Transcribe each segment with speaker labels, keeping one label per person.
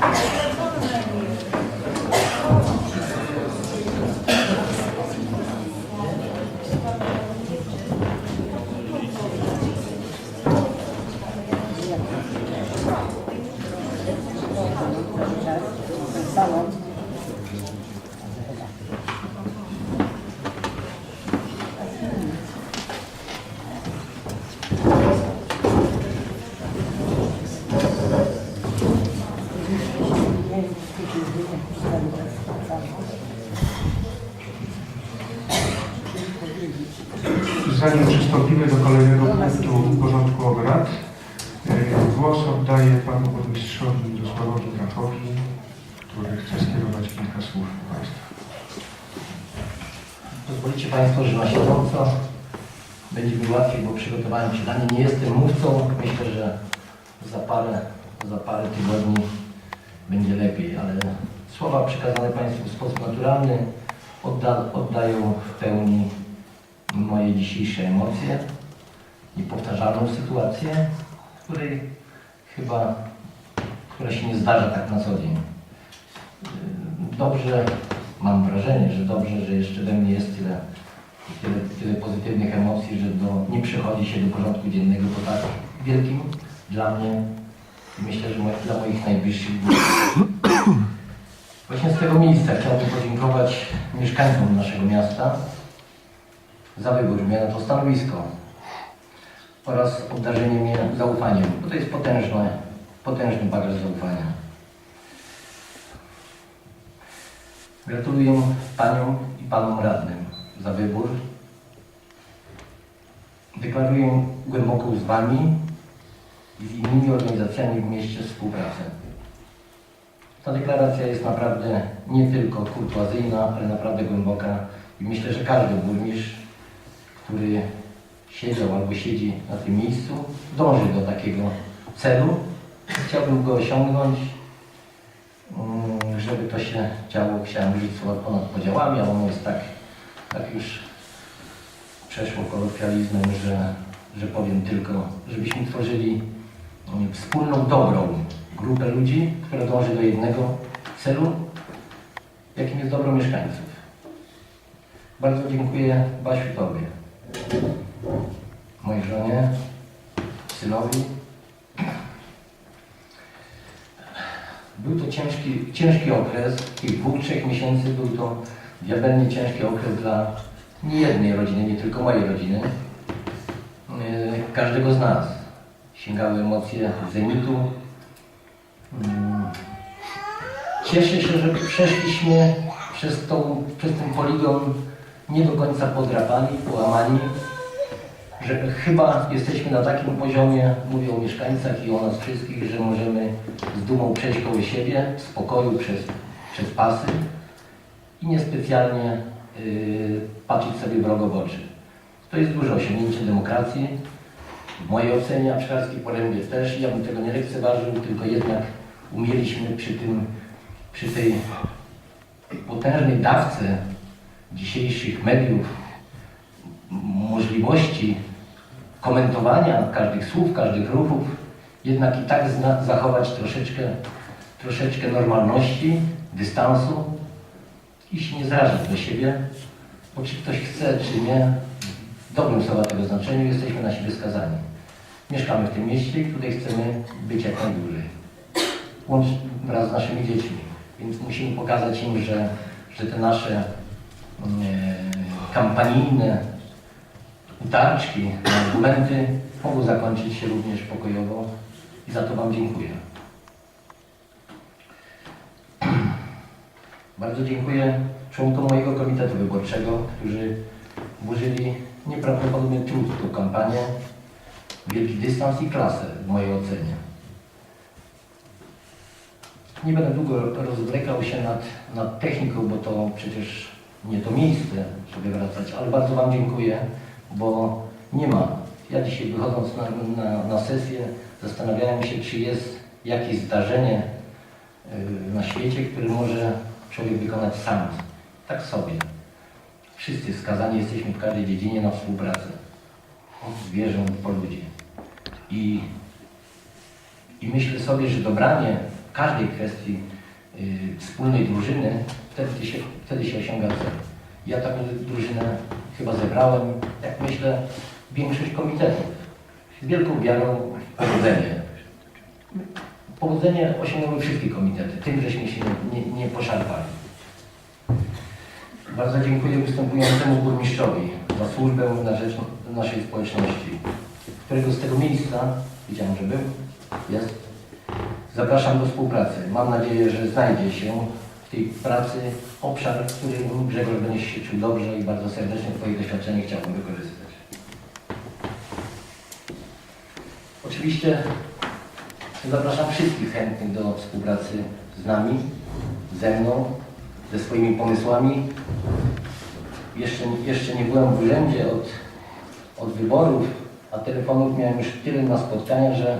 Speaker 1: アクション! Łatwiej, bo przygotowałem czytanie. Nie jestem mówcą. Myślę, że za parę, za parę tygodni będzie lepiej, ale słowa przekazane Państwu w sposób naturalny odda, oddają w pełni moje dzisiejsze emocje i powtarzalną sytuację, której chyba, która się nie zdarza tak na co dzień. Dobrze, mam wrażenie, że dobrze, że jeszcze we mnie jest tyle, tyle, tyle pozytywnych emocji, że do, nie przychodzi się do porządku dziennego po tak wielkim dla mnie myślę, że dla moich najbliższych. Właśnie z tego miejsca chciałbym podziękować mieszkańcom naszego miasta za wybór mnie na to stanowisko oraz obdarzenie mnie zaufaniem, bo to jest potężne, potężny bagaż zaufania. Gratuluję Paniom i Panom Radnym za wybór. Deklaruję głęboką z Wami i z innymi organizacjami w mieście współpracę. Ta deklaracja jest naprawdę nie tylko kurtuazyjna, ale naprawdę głęboka i myślę, że każdy burmistrz, który siedział albo siedzi na tym miejscu, dąży do takiego celu. Chciałbym go osiągnąć Mm, żeby to się działo, żyć słowa ponad podziałami, ale ono jest tak, tak już przeszło kolokwializmem, że, że powiem tylko, żebyśmy tworzyli mm, wspólną, dobrą grupę ludzi, która dąży do jednego celu, jakim jest dobro mieszkańców. Bardzo dziękuję Basiu Tobie, mojej żonie, synowi, Był to ciężki, ciężki okres, tych dwóch, trzech miesięcy był to diabelnie ciężki okres dla niejednej rodziny, nie tylko mojej rodziny, yy, każdego z nas. Sięgały emocje zenitu. Mm. Cieszę się, że przeszliśmy przez, tą, przez ten poligon nie do końca podrapani, połamani, że chyba jesteśmy na takim poziomie, mówię o mieszkańcach i o nas wszystkich, że możemy z dumą przejść koło siebie, w spokoju przez, przez pasy i niespecjalnie yy, patrzeć sobie wrogo w oczy. To jest duże osiągnięcie demokracji, w mojej ocenie, a w Szklarskiej Porębie też. Ja bym tego nie lekceważył, tylko jednak umieliśmy przy tym, przy tej potężnej dawce dzisiejszych mediów możliwości komentowania każdych słów, każdych ruchów, jednak i tak zachować troszeczkę, troszeczkę normalności, dystansu i się nie zrażać do siebie, bo czy ktoś chce, czy nie, w dobrym słowa tego znaczeniu jesteśmy na siebie skazani. Mieszkamy w tym mieście i tutaj chcemy być jak najdłużej. Wraz z naszymi dziećmi. Więc musimy pokazać im, że, że te nasze mm, e, kampanijne utarczki, argumenty mogą zakończyć się również pokojowo i za to Wam dziękuję. Bardzo dziękuję członkom mojego komitetu wyborczego, którzy włożyli nieprawdopodobny trud w kampanię, wielki dystans i klasę w mojej ocenie. Nie będę długo rozwlekał się nad, nad techniką, bo to przecież nie to miejsce, żeby wracać, ale bardzo Wam dziękuję, bo nie ma. Ja dzisiaj wychodząc na, na, na sesję zastanawiałem się, czy jest jakieś zdarzenie yy, na świecie, które może człowiek wykonać sam, tak sobie. Wszyscy skazani jesteśmy w każdej dziedzinie na współpracę. Od zwierząt po ludzi. I, I myślę sobie, że dobranie każdej kwestii y, wspólnej drużyny, wtedy się, wtedy się osiąga cel. Ja taką drużynę chyba zebrałem, jak myślę, większość komitetów. Z wielką wiarą w powodzenie. Powodzenie osiągnęły wszystkie komitety, tym żeśmy się nie, nie, nie poszarpali. Bardzo dziękuję występującemu burmistrzowi za służbę na rzecz naszej społeczności, którego z tego miejsca, widziałem, że był, jest, zapraszam do współpracy. Mam nadzieję, że znajdzie się w tej pracy obszar, w którym Grzegorz będzie się czuł dobrze i bardzo serdecznie Twoje doświadczenie chciałbym wykorzystać. Oczywiście zapraszam wszystkich chętnych do współpracy z nami, ze mną, ze swoimi pomysłami. Jeszcze, jeszcze nie byłem w urzędzie od, od wyborów, a telefonów miałem już tyle na spotkania, że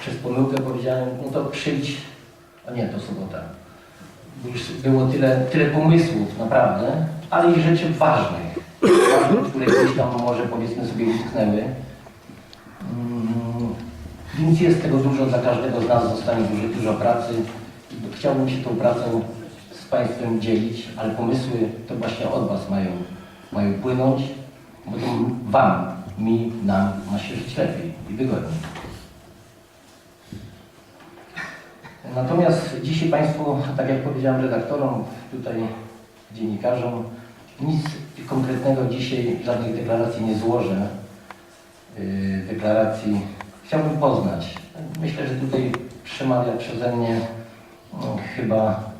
Speaker 1: przez pomyłkę powiedziałem, no to przyjdź, a nie, to sobota. Bo Już było tyle, tyle pomysłów, naprawdę, ale i rzeczy ważnych, które gdzieś tam może powiedzmy sobie utknęły. Mm, Więc jest tego dużo, dla każdego z nas zostanie dużo, dużo pracy. Chciałbym się tą pracą z Państwem dzielić, ale pomysły to właśnie od Was mają, mają płynąć, bo to Wam, mi, nam ma się żyć lepiej i wygodniej. Natomiast dzisiaj Państwu, tak jak powiedziałem redaktorom, tutaj dziennikarzom, nic konkretnego dzisiaj, żadnych deklaracji nie złożę. Yy, Deklaracji chciałbym poznać. Myślę, że tutaj przemawia przeze mnie no, chyba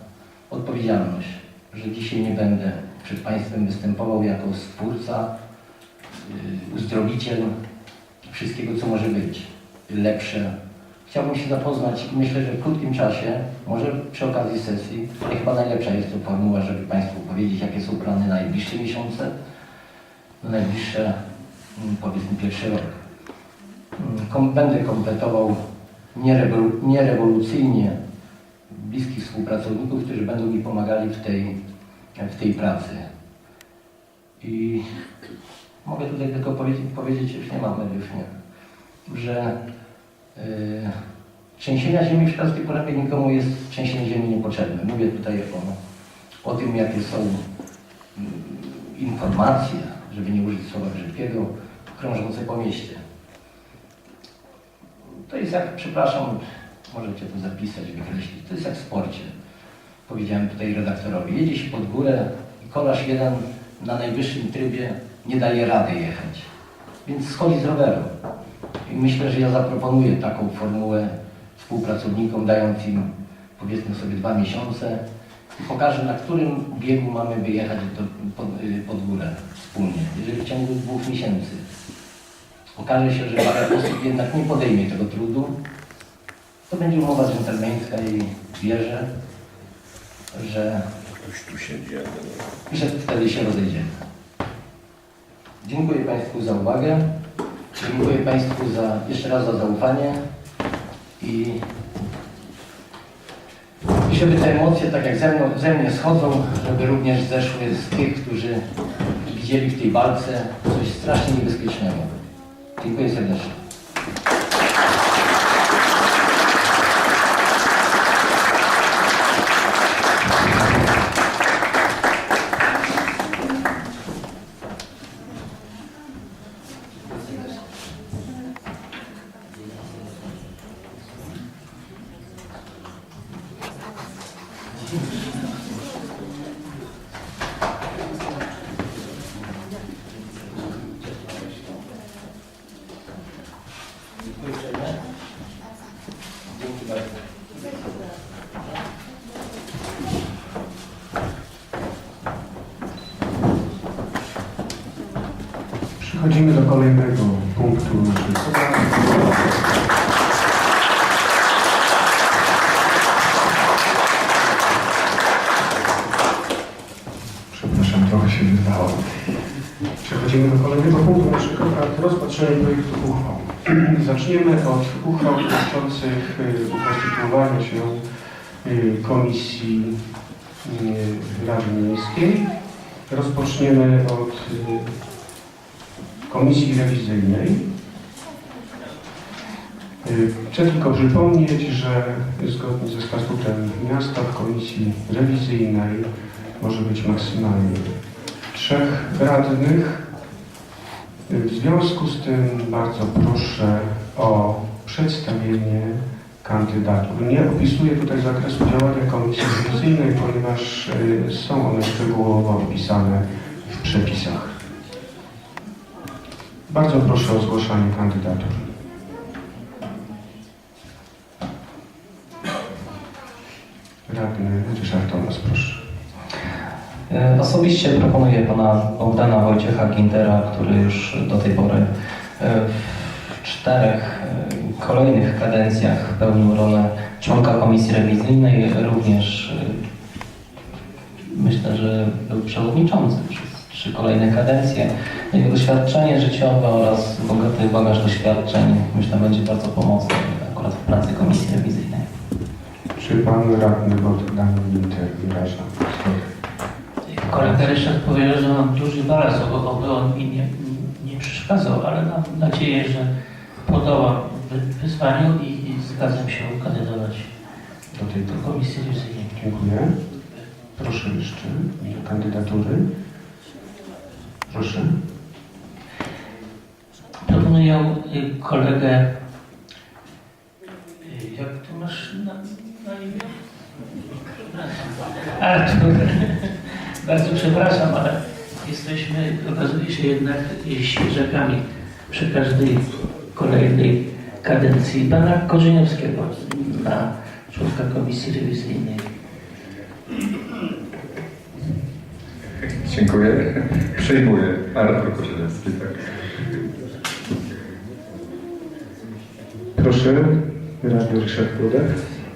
Speaker 1: odpowiedzialność, że dzisiaj nie będę przed Państwem występował jako stwórca, yy, uzdrowiciel wszystkiego, co może być lepsze. Chciałbym się zapoznać i myślę, że w krótkim czasie, może przy okazji sesji, ale chyba najlepsza jest to formuła, żeby Państwu powiedzieć, jakie są plany na najbliższe miesiące, na najbliższe, mm, powiedzmy, pierwszy rok. Kom, będę kompletował nierewolu- nierewolucyjnie bliskich współpracowników, którzy będą mi pomagali w tej, w tej pracy. I mogę tutaj tylko powiedzieć, powiedzieć już nie mam mediów, nie, że yy, trzęsienia ziemi w Szklarskiej Porębie nikomu jest trzęsienie ziemi niepotrzebne. Mówię tutaj o, o tym, jakie są mm, informacje, żeby nie użyć słowa brzydkiego, krążące po mieście. To jest jak, przepraszam, możecie to zapisać, wykreślić, to jest jak w sporcie. Powiedziałem tutaj redaktorowi, jedzie się pod górę i kolarz jeden na najwyższym trybie nie daje rady jechać, więc schodzi z roweru. I myślę, że ja zaproponuję taką formułę współpracownikom, dając im powiedzmy sobie dwa miesiące i pokażę, na którym biegu mamy wyjechać do, pod, pod górę wspólnie. Jeżeli w ciągu dwóch miesięcy okaże się, że parę osób jednak nie podejmie tego trudu, to będzie umowa dżentelmeńska i wierzę, że,
Speaker 2: Ktoś tu siedzi, ale...
Speaker 1: że wtedy się rozejdziemy. Dziękuję Państwu za uwagę. Dziękuję Państwu za, jeszcze raz za zaufanie i i żeby te emocje, tak jak ze, mną, ze mnie schodzą, żeby również zeszły z tych, którzy widzieli w tej walce coś strasznie niebezpiecznego. Dziękuję serdecznie. Dziękuję
Speaker 3: Przechodzimy do kolejnego punktu naszej. Przepraszam, trochę się wydało. Przechodzimy do kolejnego punktu naszych obrad. Rozpatrzenie projektu uchwał. Zaczniemy od uchwał dotyczących y, ukonstytuowania się y, Komisji y, Rady Miejskiej. Rozpoczniemy od Komisji Rewizyjnej. Y, Chcę tylko przypomnieć, że zgodnie ze statutem miasta w komisji rewizyjnej może być maksymalnie trzech radnych. Y, W związku z tym bardzo proszę o przedstawienie kandydatur. Nie opisuję tutaj zakresu działania komisji rewizyjnej, ponieważ y, są one szczegółowo opisane w przepisach. Bardzo proszę o zgłaszanie kandydatur. Radny Ryszard Tomas, proszę.
Speaker 4: E, Osobiście proponuję pana Bogdana Wojciecha Gintera, który już do tej pory e, w czterech e, kolejnych kadencjach pełnił rolę członka komisji rewizyjnej, również myślę, że był przewodniczący przez trzy kolejne kadencje. Jego doświadczenie życiowe oraz bogaty bagaż doświadczeń myślę będzie bardzo pomocny akurat w pracy komisji rewizyjnej.
Speaker 3: Czy pan radny Bogdan Winter wyraża?
Speaker 5: Kolega Ryszard powiedział, że mam duży balans, oby, on mi nie, nie przeszkadzał, ale mam nadzieję, że podołam wy- wyzwaniu i, i zgadzam się kandydować
Speaker 3: Do tej
Speaker 5: do komisji rewizyjnej.
Speaker 3: Dziękuję. Proszę jeszcze do kandydatury. Proszę.
Speaker 5: Proponuję y, kolegę, y, jak ty masz na, na imię? Artur. Bardzo przepraszam, ale jesteśmy, okazuje się jednak świeżakami przy każdej kolejnej kadencji pana Korzeniowskiego na członka komisji rewizyjnej.
Speaker 6: Dziękuję. Przejmuję. Artur Korzeniowski, tak.
Speaker 3: Proszę. Radny Ryszard Brudek.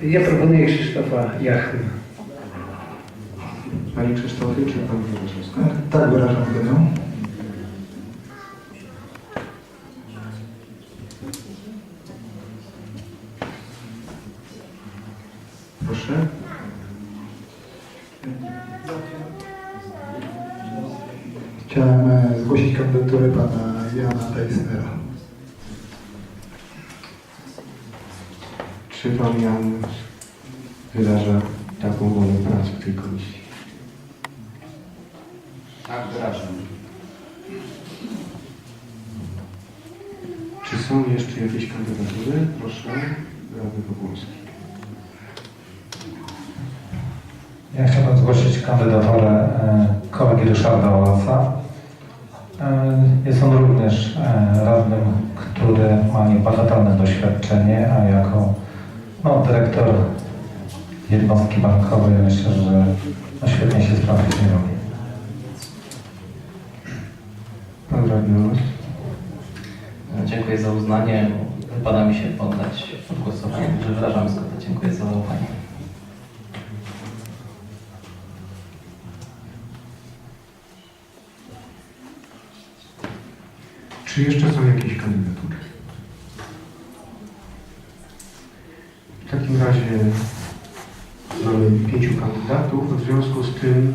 Speaker 7: Ja proponuję Krzysztofa Jachny.
Speaker 3: Panie Krzysztofie, czy pan zgodę?
Speaker 7: Tak, wyrażam zgodę.
Speaker 8: Doświadczenie, a jako no, dyrektor jednostki bankowej myślę, że no, świetnie się sprawdzi w tej roli.
Speaker 3: Pan Radny.
Speaker 4: Dziękuję za uznanie. Wypada mi się poddać pod głosowanie, że wyrażam zgodę. Dziękuję za zaufanie.
Speaker 3: Czy jeszcze są jakieś kandydatury? W takim razie mamy pięciu kandydatów. W związku z tym,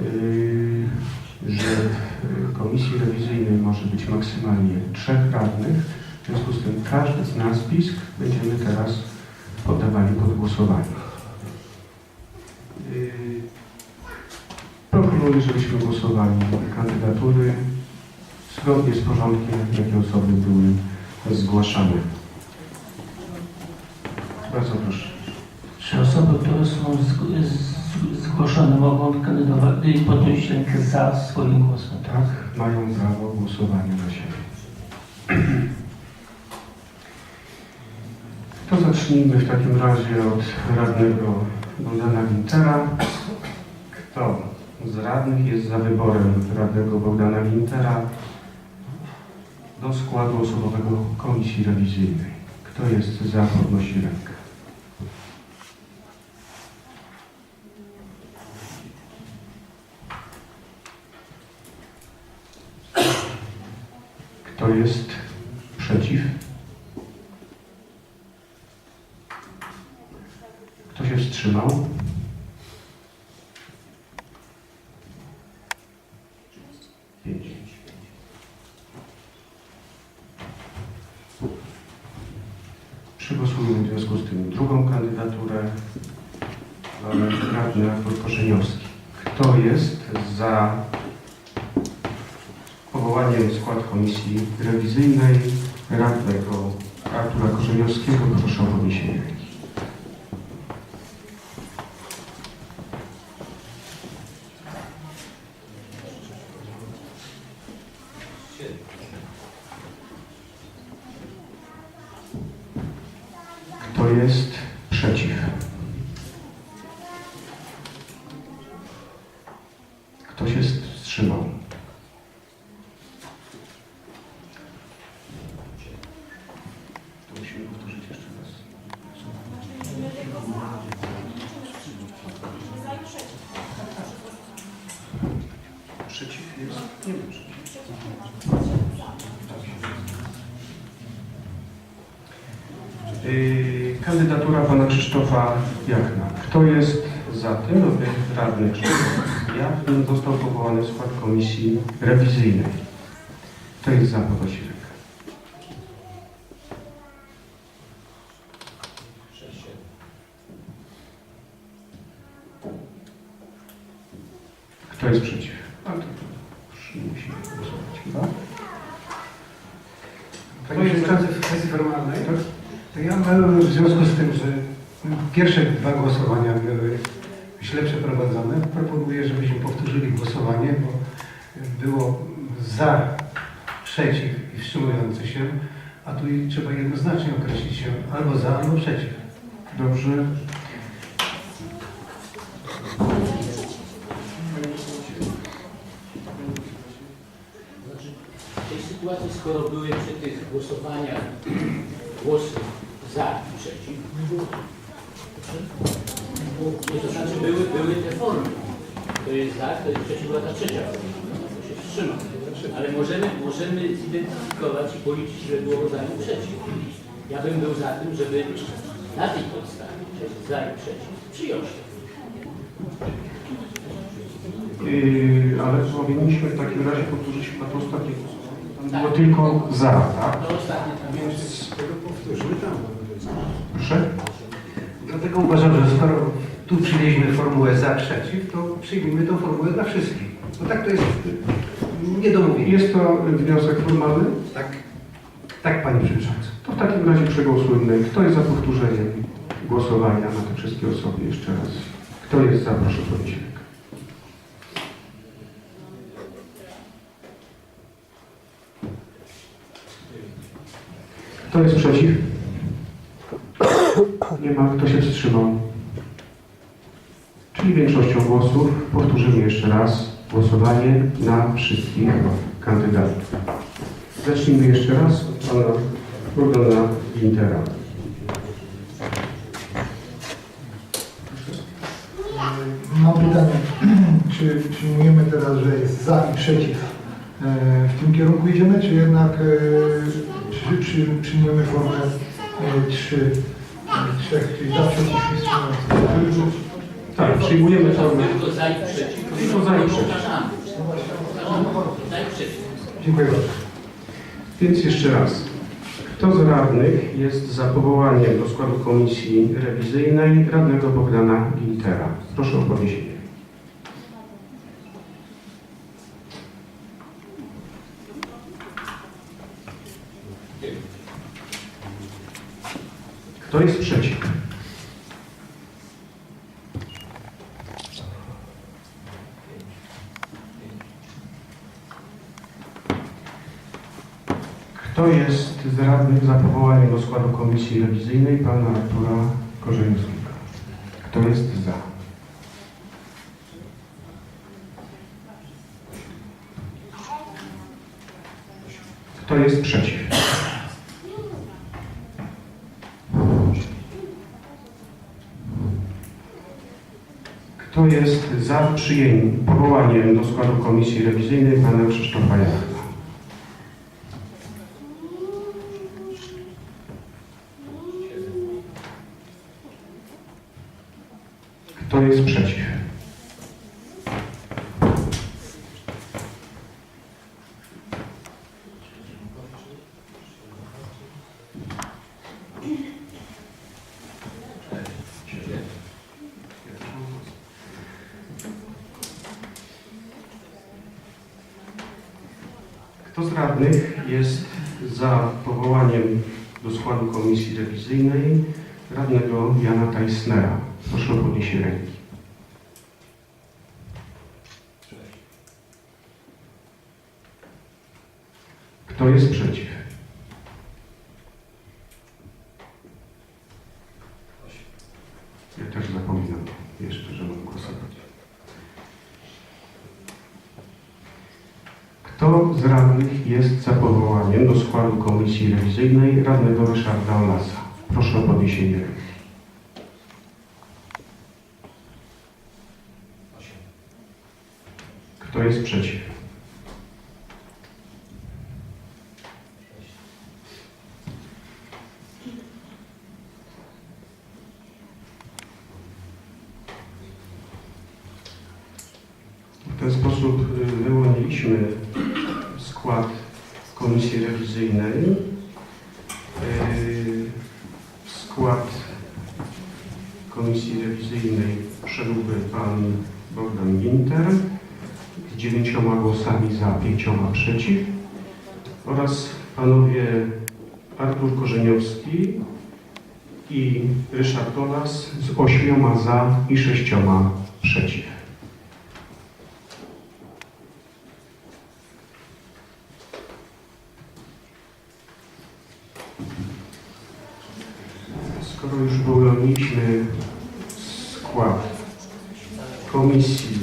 Speaker 3: yy, że w komisji rewizyjnej może być maksymalnie trzech radnych, w związku z tym każdy z nazwisk będziemy teraz poddawali pod głosowanie. Yy, proponuję, żebyśmy głosowali kandydatury zgodnie z porządkiem, jakie osoby były zgłaszane. Bardzo proszę.
Speaker 5: Czy osoby, które są zg- z- zgłoszone mogą kandydować i podnieść rękę za swoim głosem?
Speaker 3: Tak, mają prawo głosowania na siebie. To zacznijmy w takim razie od radnego Bogdana Wintera. Kto z radnych jest za wyborem radnego Bogdana Wintera do składu osobowego komisji rewizyjnej? Kto jest za, podnosi rękę. 5. W związku z tym drugą kandydaturę radna Koszeniowski. Kto jest za powołaniem skład komisji rewizyjnej radnego Artura Korzeniowskiego? Proszę o podniesienie ręki. Yy, Kandydatura pana Krzysztofa Jachna. Kto jest za tym, aby radny Krzysztof Jachn został powołany w skład komisji rewizyjnej? Kto jest za, podnosi rękę. Kto jest przeciw? A to już nie musimy głosować chyba.
Speaker 7: Panie Przewodniczący, w kwestii formalnej, to ja mam w związku z tym, że pierwsze dwa głosowania były źle przeprowadzone, proponuję, żebyśmy powtórzyli głosowanie, bo było za, przeciw i wstrzymujący się, a tu trzeba jednoznacznie określić się albo za, albo przeciw.
Speaker 3: Dobrze.
Speaker 9: W tej sytuacji, skoro były przy tych głosowaniach głosy za i przeciw, to znaczy były, były te formy. To jest za, to jest przeciw, była ta trzecia forma. To się wstrzyma. Ale możemy, możemy zidentyfikować i policzyć, ile było za i przeciw. Ja bym był za tym, żeby na tej podstawie, czyli za i przeciw, przyjąć to.
Speaker 3: Yy, ale powinniśmy w takim razie powtórzyć chyba to ostatnie głosowanie. Tam było
Speaker 9: Tak.
Speaker 3: tylko za, tak?
Speaker 9: To ostatnie tam
Speaker 7: Więc tego powtórzymy tam.
Speaker 3: Proszę?
Speaker 7: Dlatego uważam, że skoro tu przyjęliśmy formułę za, przeciw, to przyjmijmy tą formułę dla wszystkich. Bo tak to jest niedomówienie.
Speaker 3: Jest to wniosek formalny?
Speaker 7: Tak, tak Panie Przewodniczący.
Speaker 3: To w takim razie przegłosujmy. Kto jest za powtórzeniem głosowania na te wszystkie osoby jeszcze raz? Kto jest za? Proszę podnieść rękę. Kto jest przeciw? Nie ma. Kto się wstrzymał? Czyli większością głosów powtórzymy jeszcze raz głosowanie na wszystkich kandydatów. Zacznijmy jeszcze raz od pana Bogdana Wintera.
Speaker 7: Mam pytanie, czy przyjmujemy teraz, że jest za i przeciw? E, W tym kierunku idziemy, czy jednak e, czy, czy przyjmujemy formę e, trzy, e, trzech, czyli?
Speaker 3: Tak, przyjmujemy formę.
Speaker 9: Tylko za i przeciw.
Speaker 3: Tylko za i przeciw.
Speaker 9: Powtarzamy. Powtarzamy. Za i przeciw.
Speaker 7: Dziękuję bardzo.
Speaker 3: Więc jeszcze raz. Kto z radnych jest za powołaniem do składu komisji rewizyjnej radnego Bogdana Gintera? Proszę o podniesienie. Kto jest przeciw? Kto jest z radnych za powołaniem do składu komisji rewizyjnej pana Artura Korzeniowskiego? Kto jest za? Kto jest przeciw? Kto jest za przyjęciem, powołaniem do składu komisji rewizyjnej pana Krzysztofa Jachna? Kto jest przeciw? Kto z radnych jest za powołaniem do składu komisji rewizyjnej Tajsnera? Proszę o podniesienie ręki. Kto jest przeciw? Ja też zapominam jeszcze, że mam głosować. Kto z radnych jest za powołaniem do składu komisji rewizyjnej radnego Ryszarda Olasa? Proszę o podniesienie ręki. Kto jest przeciw? W ten sposób y, wyłoniliśmy skład komisji rewizyjnej. Y, W skład komisji rewizyjnej wszedłby pan Ginter z dziewięcioma głosami za, pięcioma przeciw oraz panowie Artur Korzeniowski i Ryszard Olas z ośmioma za i sześcioma przeciw. Skoro już wyłoniliśmy skład komisji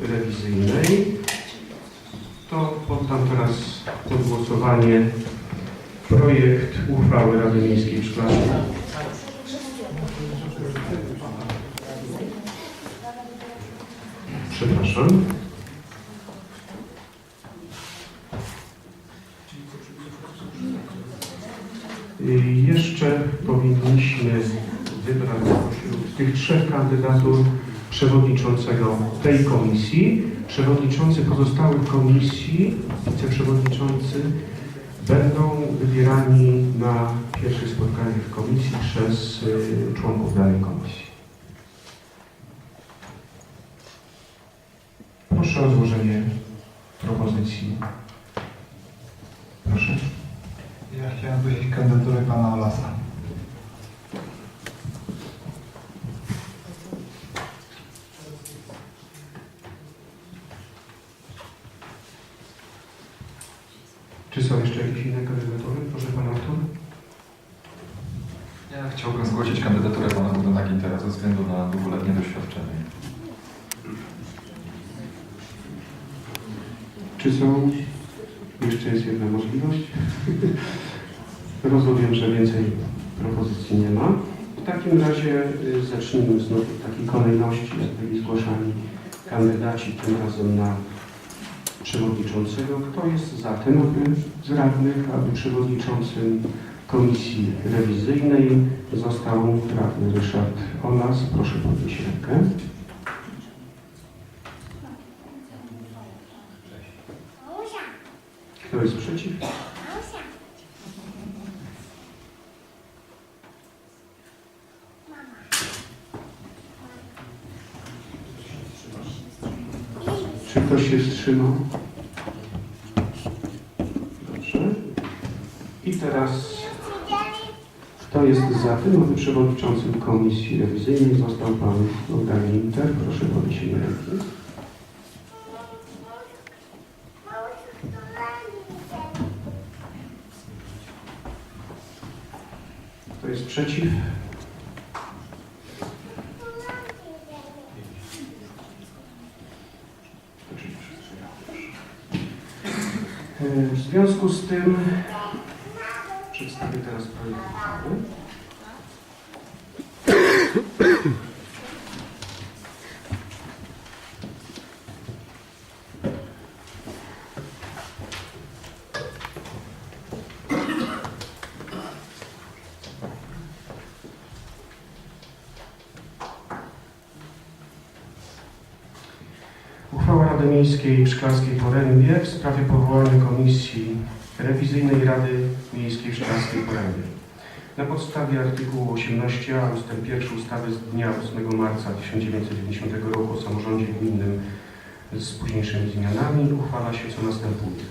Speaker 3: rewizyjnej, to poddam teraz pod głosowanie projekt uchwały Rady Miejskiej w Szklarskiej. Przepraszam. Y, Jeszcze powinniśmy wybrać tych trzech kandydatur przewodniczącego tej komisji. Przewodniczący pozostałych komisji, wiceprzewodniczący będą wybierani na pierwszych spotkaniach komisji przez y, członków danej komisji. Proszę o złożenie propozycji. Proszę.
Speaker 8: Ja chciałem zgłosić kandydaturę pana Olasa.
Speaker 3: Czy są jeszcze jakieś inne kandydatury? Proszę Pan Autor.
Speaker 6: Ja chciałbym zgłosić kandydaturę pana Bogdana Gintera ze względu na długoletnie doświadczenie.
Speaker 3: Czy są? Jeszcze jest jedna możliwość. Rozumiem, że więcej propozycji nie ma. W takim razie y, zacznijmy znów w takiej kolejności, jak byli zgłaszani kandydaci, tym razem na przewodniczącego. Kto jest za tym, aby z radnych, aby przewodniczącym komisji rewizyjnej został radny Ryszard Olas? Proszę podnieść rękę. Kto jest przeciw? Czy wstrzymał? Dobrze. I teraz kto jest za tym, aby przewodniczącym komisji rewizyjnej został pan Bogdan Inter? Proszę o podniesienie ręki. Kto jest przeciw? E, W związku z tym przedstawię teraz projekt uchwały. Uchwała Rady Miejskiej w Szklarskiej Porębie w sprawie powołania Komisji Rewizyjnej Rady Miejskiej w Szklarskiej Porębie. Na podstawie artykułu 18a ust. 1 ustawy z dnia 8 marca 1990 roku o samorządzie gminnym z późniejszymi zmianami uchwala się co następuje.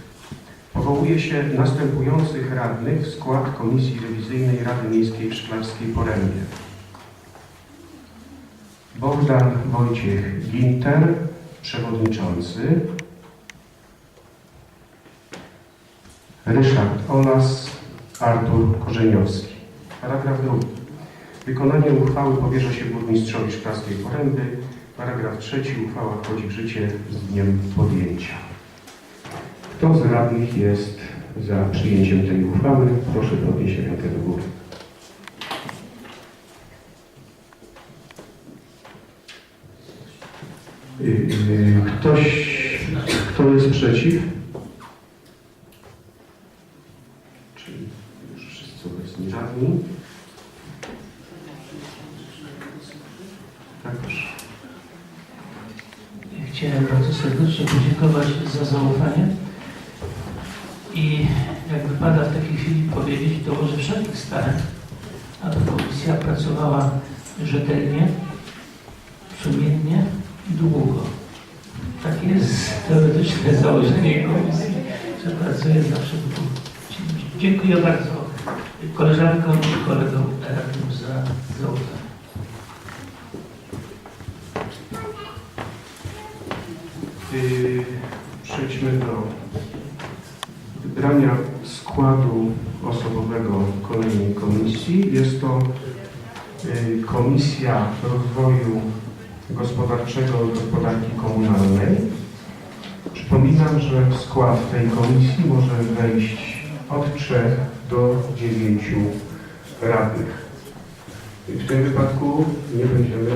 Speaker 3: Powołuje się następujących radnych w skład Komisji Rewizyjnej Rady Miejskiej w Szklarskiej Porębie. Bogdan Wojciech Ginter, przewodniczący. Ryszard Olas, Artur Korzeniowski. Paragraf drugi. Wykonanie uchwały powierza się burmistrzowi Szklarskiej Poręby. Paragraf trzeci. Uchwała wchodzi w życie z dniem podjęcia. Kto z radnych jest za przyjęciem tej uchwały? Proszę podnieść rękę do góry. Y, y, Ktoś, kto jest przeciw? Czyli już wszyscy Tak, proszę.
Speaker 5: Chciałem bardzo serdecznie podziękować za zaufanie i jak wypada w takiej chwili powiedzieć, dołożę wszelkich starań, aby komisja pracowała rzetelnie, sumiennie i długo. Tak jest teoretyczne założenie komisji, że pracuje zawsze dół. Dziękuję bardzo koleżankom i kolegom radnym za zaufanie.
Speaker 3: Y, Przejdźmy do wybrania składu osobowego kolejnej komisji. Jest to y, Komisja Rozwoju Gospodarczego i Gospodarki Komunalnej. Przypominam, że w skład tej komisji może wejść od 3 do 9 radnych. W tym wypadku nie będziemy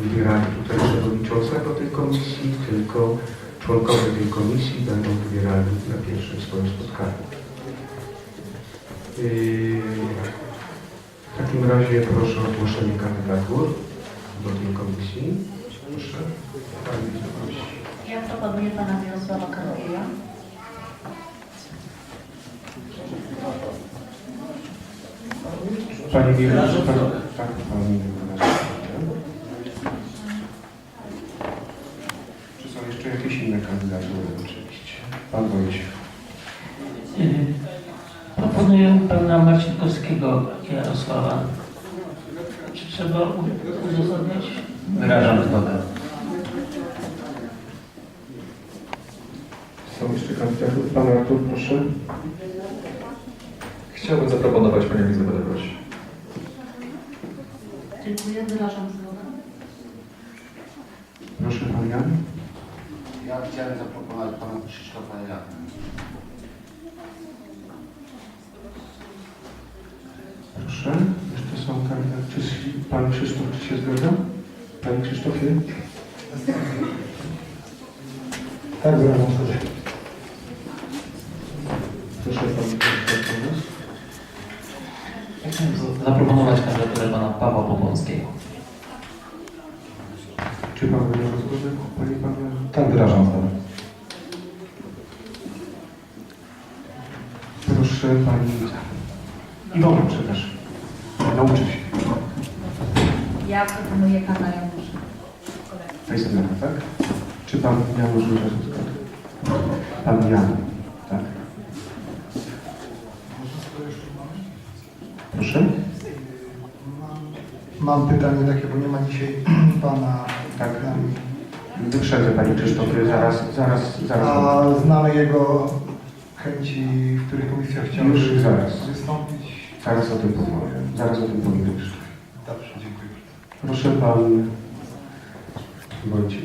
Speaker 3: wybierali tutaj przewodniczącego tej komisji, tylko członkowie tej komisji będą wybierani na pierwszym swoim spotkaniu. Yy, W takim razie proszę o ogłoszenie kandydatur do tej komisji. Proszę. Pani.
Speaker 10: Ja proponuję pana Mirosława Karolija.
Speaker 3: Pani Mirosław, pani, tak, pani Mirosław. Czy są jeszcze jakieś inne kandydatury oczywiście? Pan Wojciech.
Speaker 5: Proponuję pana Marcinkowskiego Jarosława. Czy trzeba uzasadniać?
Speaker 1: Wyrażam zgodę.
Speaker 3: Są jeszcze kandydatury? Pan Artur, proszę.
Speaker 6: Chciałbym zaproponować Panią Elizabetę Groś.
Speaker 10: Dziękuję, wyrażam zgodę.
Speaker 3: Proszę Pan Jan.
Speaker 11: Ja chciałem zaproponować pana Krzysztofa Jana.
Speaker 3: Proszę. Jeszcze są kandydatury. Czy Pan Krzysztof czy się zgadza? Panie Krzysztofie?
Speaker 8: Tak, wyrażam zgodę.
Speaker 3: Proszę Pan Krzysztof.
Speaker 4: Ja chciałem z- zaproponować kandydaturę pana Pawła Popłockiego.
Speaker 3: Czy Pan wyraża zgodę? Panie Pawle?
Speaker 8: Tak, wyrażam zgodę.
Speaker 3: Proszę Pani Iwona, przepraszam. Nauczy się.
Speaker 10: Ja proponuję pana Janusza.
Speaker 3: Fejsmera, tak? Czy Pan Janusz zgodę? Pan Jan, tak? Proszę?
Speaker 12: Mam pytanie takie, bo nie ma dzisiaj pana.
Speaker 3: Tak. Wyprzedzę Panie Krzysztofie, zaraz, zaraz, zaraz.
Speaker 12: A znamy jego chęci, w których komisja chciała
Speaker 3: Już zaraz.
Speaker 12: wystąpić.
Speaker 3: Zaraz o tym powiem. Zaraz o tym powiem Krzysztof.
Speaker 12: Dobrze, dziękuję.
Speaker 3: Proszę Pan Wojciech.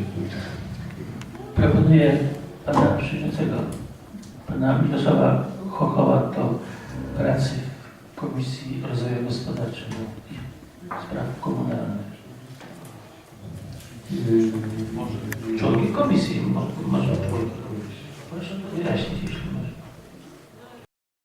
Speaker 5: Proponuję pana przewodniczącego, pana Mirosława Chochoła do pracy w Komisji Rozwoju Gospodarczego i Spraw Komunalnych.
Speaker 3: Yy,
Speaker 5: Członki komisji, mo- może członki. Proszę to wyjaśnić, jeśli.